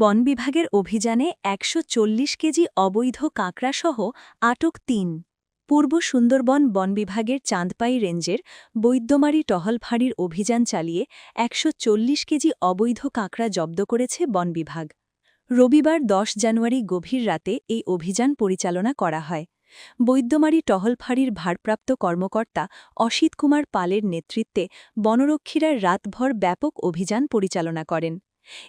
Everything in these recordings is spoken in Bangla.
বন বিভাগের অভিযানে একশো চল্লিশ কেজি অবৈধ কাঁকড়াসহ আটক তিন। পূর্ব সুন্দরবন বন বিভাগের চাঁদপাই রেঞ্জের বৈদ্যমারি টহল ফাঁড়ির অভিযান চালিয়ে একশো চল্লিশ কেজি অবৈধ কাঁকড়া জব্দ করেছে বন বিভাগ। রবিবার দশ জানুয়ারি গভীর রাতে এই অভিযান পরিচালনা করা হয়। বৈদ্যমারী টহল ফাঁড়ির ভারপ্রাপ্ত কর্মকর্তা অসিত কুমার পালের নেতৃত্বে বনরক্ষীরা রাতভর ব্যাপক অভিযান পরিচালনা করেন।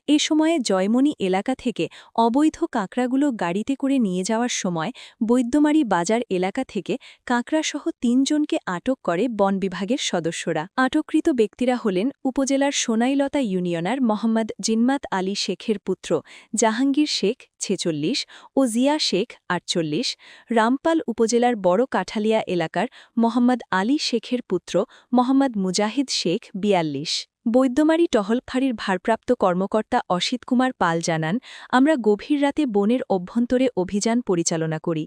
এ সময়ে জয়মণি এলাকা থেকে অবৈধ কাঁকড়াগুলো গাড়িতে করে নিয়ে যাওয়ার সময় বৈদ্যমারী বাজার এলাকা থেকে কাঁকড়াসহ তিনজনকে আটক করে বন বিভাগের সদস্যরা। আটককৃত ব্যক্তিরা হলেন উপজেলার সোনাইলতা ইউনিয়নার মোহাম্মদ জিন্মাত আলী শেখের পুত্র জাহাঙ্গীর শেখ ছেচল্লিশ ও জিয়া শেখ আটচল্লিশ, রামপাল উপজেলার বড় কাঠালিয়া এলাকার মোহাম্মদ আলী শেখের পুত্র মোহাম্মদ মুজাহিদ শেখ বিয়াল্লিশ। বৈদ্যমারি টহলফাড়ির ভারপ্রাপ্ত কর্মকর্তা অসিত কুমার পাল জানান, আমরা গভীর রাতে বনের অভ্যন্তরে অভিযান পরিচালনা করি।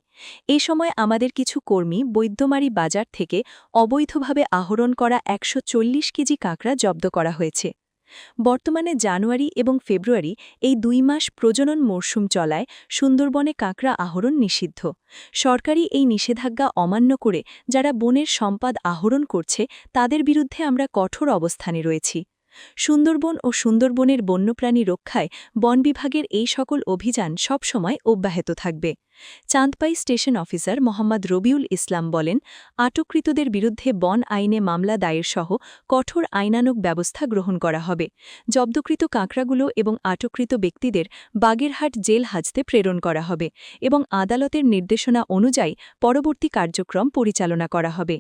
এ সময় আমাদের কিছু কর্মী বৈদ্যমারী বাজার থেকে অবৈধভাবে আহরণ করা একশো চল্লিশ কেজি কাঁকড়া জব্দ করা হয়েছে। বর্তমানে জানুয়ারি এবং ফেব্রুয়ারি এই দুই মাস প্রজনন মরশুম চলায় সুন্দরবনে কাঁকড়া আহরণ নিষিদ্ধ। সরকারি এই নিষেধাজ্ঞা অমান্য করে যারা বনের সম্পাদ আহরণ করছে তাদের বিরুদ্ধে আমরা কঠোর অবস্থানে রয়েছি। সুন্দরবন ও সুন্দরবনের বন্যপ্রাণী রক্ষায় বন বিভাগের এই সকল অভিযান সবসময় অব্যাহত থাকবে। চাঁদপাই স্টেশন অফিসার মোহাম্মদ রবিউল ইসলাম বলেন, আটককৃতদের বিরুদ্ধে বন আইনে মামলা দায়ের সহ কঠোর আইনানুক ব্যবস্থা গ্রহণ করা হবে। জব্দকৃত কাঁকড়াগুলো এবং আটককৃত ব্যক্তিদের বাগেরহাট জেল হাজতে প্রেরণ করা হবে এবং আদালতের নির্দেশনা অনুযায়ী পরবর্তী কার্যক্রম পরিচালনা করা হবে।